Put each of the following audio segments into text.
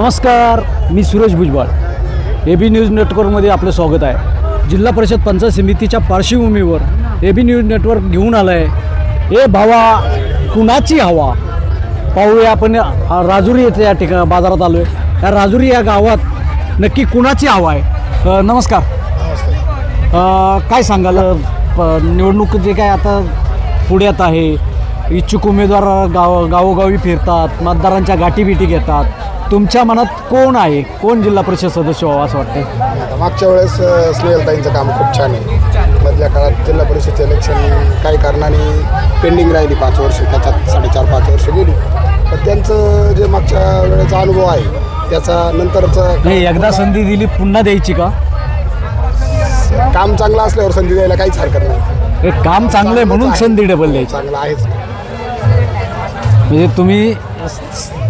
नमस्कार मी Suresh Bhujbal. A B news नेटवर्कमध्ये आपलं स्वागत आहे. जिल्हा परिषद पंचायत समितीच्या पार्श्वभूमीवर ए बी न्यूज नेटवर्क घेऊन आलं आहे ए भावा कुणाची हवा? पाहूया आपण राजुरी येथे या ठिकाणी बाजारात आलो आहे या राजुरी या गावात नक्की कुणाची हवा आहे? नमस्कार. काय सांगाल? प- निवडणूक जे काय आता पुढ्यात आहे इच्छुक उमेदवार गाव गावोगावी फिरतात मतदारांच्या गाठीबिटी घेतात. तुमच्या मनात कोण आहे? कोण जिल्हा परिषद सदस्य व्हावं असं वाटतं मागच्या वेळेस अ, स्नेहलताईंचं काम खूप छान आहे. मधल्या काळात जिल्हा परिषदचे इलेक्शन काही कारणाने पेंडिंग राहिली पाच वर्ष त्याच्यात साडेचार पाच वर्ष गेली. पण त्यांचं जे मागच्या वेळेचा अनुभव आहे त्याचा नंतरचं नाही एकदा संधी दिली पुन्हा द्यायची का? काम चांगलं असल्यावर संधी द्यायला काहीच हरकत नाही. हे काम चांगलं आहे म्हणून संधी डबल द्यायची. चांगलं आहेच म्हणजे तुम्ही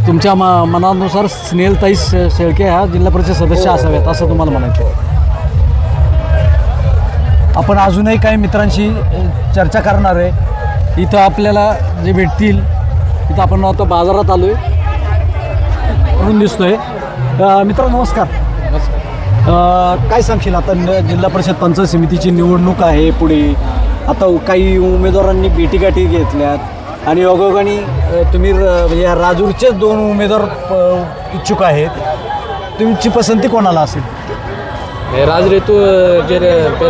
तुमच्या म मनानुसार स्नेहलताई शे- शेळके ह्या जिल्हा परिषद सदस्य असाव्यात असं तुम्हाला म्हणायचं आहे. आपण अजूनही काही मित्रांशी चर्चा करणार आहे. इथं आपल्याला जे भेटतील इथं आपण आता बाजारात आलो आहे म्हणून दिसतोय. अ, मित्र नमस्कार. काय सांगशील? आता जिल्हा परिषद पंचायत समितीची निवडणूक आहे पुढे. आता काही उमेदवारांनी भेटीगाठी घेतल्यात. आणि योगायोगाने अ, तुम्ही म्हणजे या राजूरचेच दोन उमेदवार इच्छुक आहेत. तुमची पसंती कोणाला असेल? हे राजरे तू जे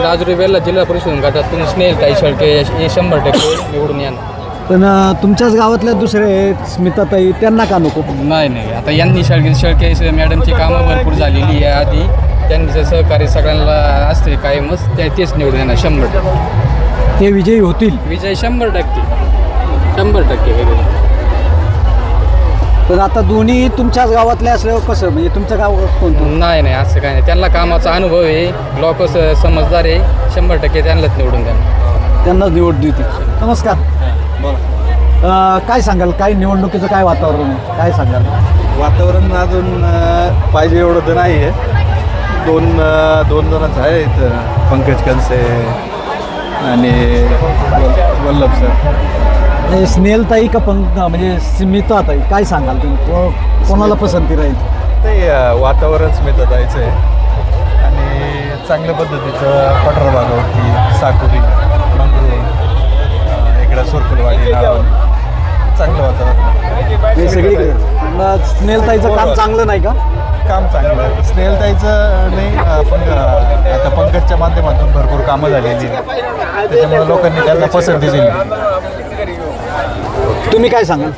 राजरे वेल्ला जिल्हा परिषद गटातून स्नेल ताई शेळके हे शंभर टक्के निवडून येणार. पण तुमच्याच गावातल्या दुसरे स्मिताताई त्यांना का नको? नाही नाही. आता यांनी शेळके शेळके मॅडमची कामं भरपूर झालेली आहे. आधी त्यांचं सहकार्य सगळ्यांना असते कायमच ते तेच निवडून येणार शंभर टक्के. ते विजयी होतील. विजय शंभर टक्के. शंभर टक्के पण आता दोन्ही तुमच्याच गावातले असल्यावर कसं? म्हणजे तुमचं गाव कोणतं? नाही नाही असं काय नाही. त्यांना कामाचा अनुभव आहे. लोक स- समजदार आहे. शंभर टक्के त्यांनाच निवडून देणार. त्यांना निवड देते नमस्कार. अ, काय सांगाल? काय निवडणुकीचं काय वातावरण आहे? काय सांगाल? वातावरण अजून अ, पाहिजे एवढं तर नाही आहे. दोन अ, दोन जणच आहेत पंकज कनसे आणि वल- वल्लभ सर. हे स्नेहलताई का पंक म्हणजे स्मिताताई काय सांगाल तुम्ही? को- कोणाला पसंती राहील? ते अ, वातावरण स्मित जायचं आहे. आणि चांगल्या पद्धतीचं पठार भागावरती साकुरी मंगरूळ अ, इकडं सुरकुलवाडी नाळवण चांगलं वातावरण. हे सगळीकडे मग स्नेहलताईचं काम चांगलं नाही का? काम चांगलं आहे. स्नेहलताईचं नाही पण अ, आता पंकजच्या माध्यमातून भरपूर कामं झालेली आहेत. त्याच्यामुळे लोकांनी त्यांना पसंती दिली. तुम्ही काय सांगाल?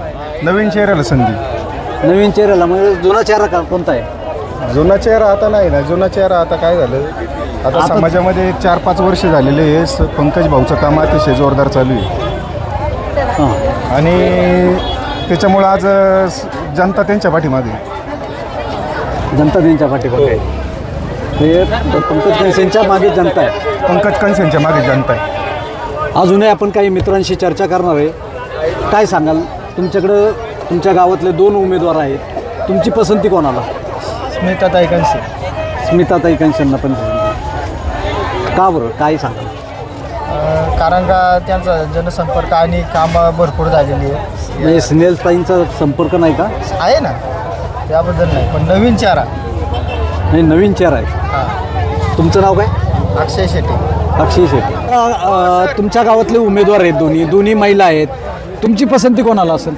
नवीन चेहऱ्याला संधी. नवीन चेहऱ्याला म्हणजे जुना चेहरा का कोणता आहे? जुना चेहरा आता नाही ना. जुना चेहरा आता काय झालं? आता आता- समाजामध्ये चार पाच वर्ष झालेले आहे. स- पंकज भाऊचं काम अतिशय जोरदार चालू आहे. हां. आणि त्याच्यामुळं आज अ, स- जनता त्यांच्या पाठीमागे आहे. जनता दिनच्या पाठीमागे हे पंकज कनसेंच्या मागे जनता आहे. पंकज कनसेंच्या मागे जनता आहे. अजूनही आपण काही मित्रांशी चर्चा करणार आहे. काय सांगाल? तुमच्याकडं तुमच्या गावातले दोन उमेदवार आहेत. तुमची पसंती कोणाला? स्मिताताई कनसे स्मिताताई कंशनना पण. का बरं? काय सांगाल? कारण का त्यांचा जनसंपर्क आणि कामं भरपूर झालेली आहे म्हणजे स्नेहलताईंचा संपर्क नाही का? आहे ना. त्याबद्दल नाही. पण नवीन चेहरा. नाही नवीन चेहरा आहे. तुमचं नाव काय? अक्षय शेट्टी. अक्षय शेट्टी. अ, अ, तुमच्या गावातले उमेदवार आहेत दोन्ही. दोन्ही महिला आहेत. तुमची पसंती कोणाला असेल?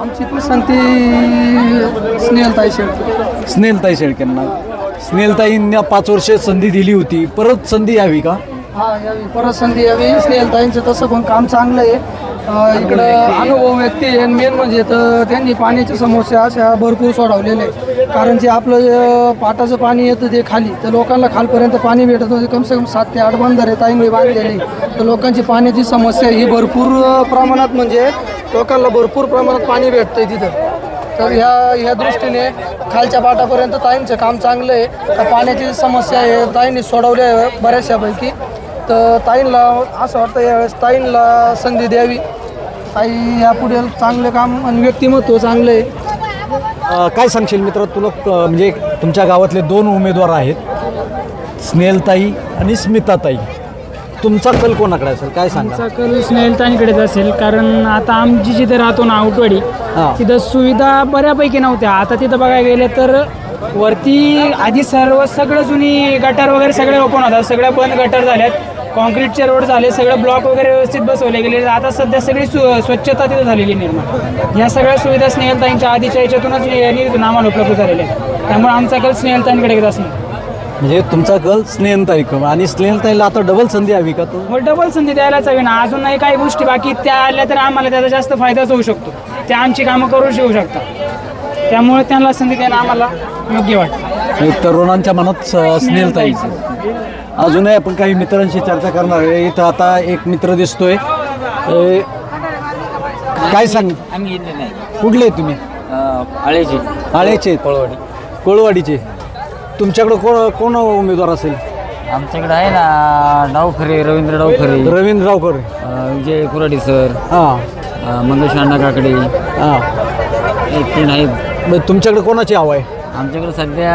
आमची पसंती स्नेहलताई शेळके. स्नेहलताई शेळकेंना. स्नेहलताईंना पाच वर्ष संधी दिली होती. परत संधी यावी का? हा यावी. परत संधी यावी. स्नेहलताईंचं तसं पण काम चांगलं आहे. इकडं अनुभव व्यक्ती आहे. मेन म्हणजे तर त्यांनी पाण्याच्या समस्या अशा भरपूर सोडवलेल्या आहे कारण जे आपलं पाटाचं पाणी येतं ते खाली तर लोकांना खालपर्यंत पाणी भेटत नव्हते. कमसे कम सात ते आठ बंधारे ताईंनी बांधलेले. तर लोकांची पाण्याची समस्या ही भरपूर प्रमाणात म्हणजे लोकांना भरपूर प्रमाणात पाणी भेटतंय तिथं. तर ह्या ह्या दृष्टीने खालच्या पाटापर्यंत ताईंचं काम चांगलं आहे. पाण्याची समस्या आहे ताईंनी सोडवल्या आहे बऱ्याचशापैकी. तर ताईंला असं वाटतं यावेळेस ताईंला संधी द्यावी. ताई यापुढे चांगलं काम आणि व्यक्तिमत्व चांगलं आहे. अ, काय सांगशील मित्र तुला म्हणजे तुमच्या गावातले दोन उमेदवार आहेत स्नेहलताई आणि स्मिताताई. तुमचा कल कोणाकडे असेल? काय सांगा? आमचा कल स्नेहलताईंकडेच असेल कारण आता आमची जिथे राहतो ना आउटवाडी हां. तिथं सुविधा बऱ्यापैकी नव्हत्या. आता तिथं बघायला गेले तर वरती आधी सर्व सगळं जुनी गटार वगैरे सगळे ओपन होतात. सगळ्या बंद गटार झाल्यात. कॉन्क्रीटचे रोड झाले सगळं ब्लॉक वगैरे व्यवस्थित बसवले गेले. आता सध्या सगळी स्वच्छता तिथं झालेली निर्माण. ह्या सगळ्या सुविधा स्नेहलताईंच्या आधीच्या याच्यातूनच नि- आम्हाला उपलब्ध झालेल्या आहेत. त्यामुळे आमचा कल स्नेहलताईंकडे येत असणार. म्हणजे तुमचा कल स्नेहनताई कम आणि स्नेहनताईला आता डबल संधी हवी का तो? व डबल संधी द्यायलाच हवी ना. अजून नाही काही गोष्टी बाकी त्या आल्या तर आम्हाला त्याचा जास्त फायदाच होऊ शकतो. त्या आमची कामं करू शिकू शकतात. त्यामुळे त्यांना संधी देणं आम्हाला योग्य वाटतं. एक तरुणांच्या मनात स- स्नेहलताई. अजूनही आपण काही मित्रांशी चर्चा करणार आहे. इथं आता एक मित्र दिसतोय. ए, काय सांग? आम्ही इथे नाही. कुठले तुम्ही? आळेची. आळ्याचे कोळवाडी. कोळवाडीचे. तुमच्याकडे कोण कोण उमेदवार असेल? आमच्याकडे आहे ना डावखरे रवींद्र डावखरे. रवींद्र रावकर अं, विजय कुराडे सर. हां. अं, मंगेश अण्णा काकडे. हां. एक तीन आहेत मग तुमच्याकडे कोणाची हवा आहे? आमच्याकडे सध्या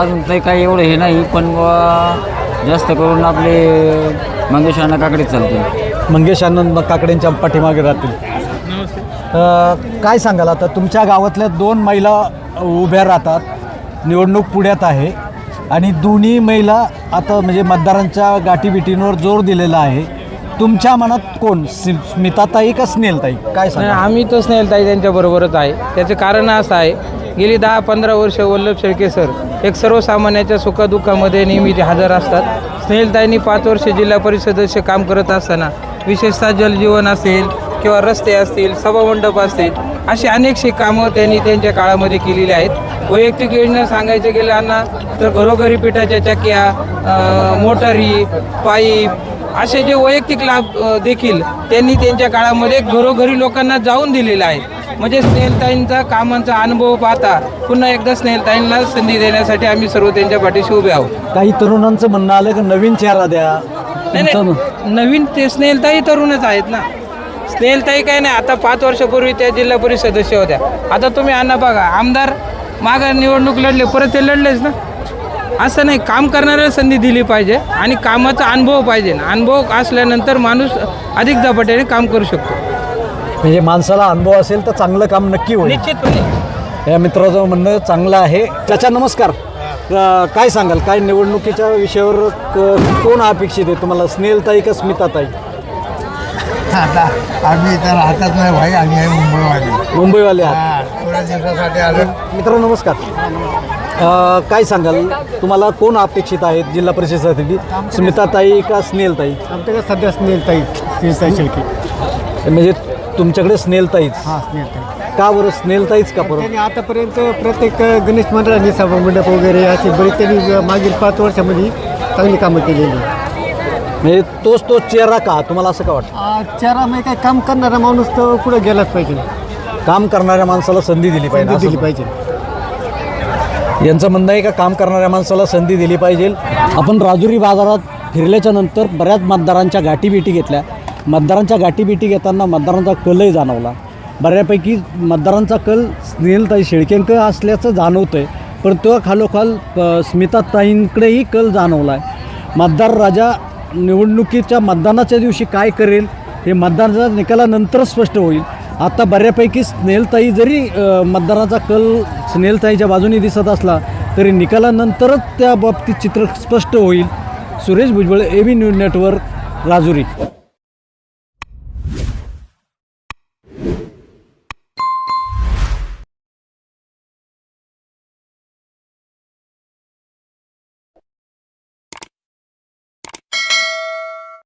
अजून काही काही एवढं हे नाही पण बुवा जास्त करून आपले मंगेश अण्णा काकडे चालते मंगेश आनंद काकडेंच्या पाठीमागे राहतील. अ, काय सांगाल आता? तुमच्या गावातल्या दोन महिला उभ्या राहतात. निवडणूक पुण्यात आहे. आणि दोन्ही महिला आता म्हणजे मतदारांच्या गाठीबिटींवर जोर दिलेला आहे. तुमच्या मनात कोण? स्मि- स्मिताताई का स्नेहलताई? काय नाही सांगा आम्ही तर स्नेहलताई त्यांच्याबरोबरच आहे. त्याचं कारण असं आहे गेली दहा पंधरा वर्ष वल्लभ शेळके सर एक सर्वसामान्याच्या सुखदुःखामध्ये नेहमी हजर असतात. स्नेहलताईंनी पाच वर्ष जिल्हा परिषद काम करत असताना विशेषतः जलजीवन असेल किंवा रस्ते असतील सभामंडप असतील अशी अनेकशी कामं त्यांनी त्यांच्या काळामध्ये केलेली आहेत. वैयक्तिक योजना सांगायच्या गेल्यांना तर घरोघरी पिठाच्या चक्क्या मोटारी पाईप असे जे वैयक्तिक लाभ देखील त्यांनी त्यांच्या काळामध्ये घरोघरी लोकांना जाऊन दिलेले आहे म्हणजे स्नेहलताईंचा कामांचा अनुभव पाहता पुन्हा एकदा स्नेहलताईंना संधी देण्यासाठी आम्ही सर्व त्यांच्या पाठीशी उभे आहोत. काही तरुणांचं म्हणणं आलं की नवीन चेहरा द्या. नाही नवीन ते स्नेहलताई तरुणच आहेत ना. स्नेहलताई काय नाही आता पाच वर्षापूर्वी त्या जिल्हा परिषद सदस्य होत्या. आता तुम्ही अण्णा बघा आमदार मागं निवडणूक लढले परत ते लढलेच ना. असं नाही काम करणाऱ्याला संधी दिली पाहिजे आणि कामाचा अनुभव पाहिजे. ना अनुभव असल्यानंतर माणूस अधिक झपाट्याने काम करू शकतो. म्हणजे माणसाला अनुभव असेल तर चांगलं काम नक्की होईल. निश्चितपणे या मित्राचं म्हणणं चांगलं आहे. चाचा नमस्कार. अ, काय सांगाल? काय निवडणुकीच्या विषयावर क- कोण अपेक्षित आहे तुम्हाला? स्नेहलताई का स्मिताताई? आता आम्ही इथं राहतच नाही भाई आम्ही आहे मुंबईवाले. मुंबईवाले आहात. हा, थोड्या दिवसासाठी आलो. मित्र नमस्कार. अ, काय सांगाल? तुम्हाला कोण अपेक्षित आहेत जिल्हा परिषदेसाठी? स्मिताताई का स्नेहलताई? आमच्याकडे सध्या स्नेहलताई स्नेहलताई शेळके म्हणजे तुमच्याकडे स्नेहलताईच हां स्नेहलताई का बरं? स्नेहलताईच का बरं? त्यांनी आतापर्यंत प्रत्येक गणेश मंडळांनी सभा मंडप वगैरे अशी बरीच त्यांनी मागील पाच वर्षामध्ये चांगली कामं केलेली आहे. म्हणजे तोच तोच चेहरा का? तुम्हाला असं का वाटतं? आ, चारामध्ये काही काम करणारा माणूस तर पुढे गेलाच पाहिजे. काम करणाऱ्या माणसाला संधी दिली पाहिजे संधी दिली असं- पाहिजे. यांचं म्हणणं आहे का काम करणाऱ्या माणसाला संधी दिली पाहिजे? आपण राजुरी बाजारात फिरल्याच्या नंतर बऱ्याच मतदारांच्या गाठीभेटी घेतल्या. मतदारांच्या गाठीबिटी घेताना मतदारांचा कलही जाणवला. बऱ्यापैकी मतदारांचा कल स्नेहलताई शेळकेंक असल्याचं जाणवतं आहे पण तो खालोखाल स्मिताताईंकडेही कल जाणवला आहे मतदार राजा निवडणुकीच्या मतदानाच्या दिवशी काय करेल हे मतदानाच्या निकालानंतर स्पष्ट होईल. आता बऱ्यापैकी स्नेहलताई जरी मतदाराचा कल स्नेहलताईच्या बाजूने दिसत असला तरी निकालानंतरच त्या बाबतीत चित्र स्पष्ट होईल. Suresh Bhujbal A B news network Rajuri.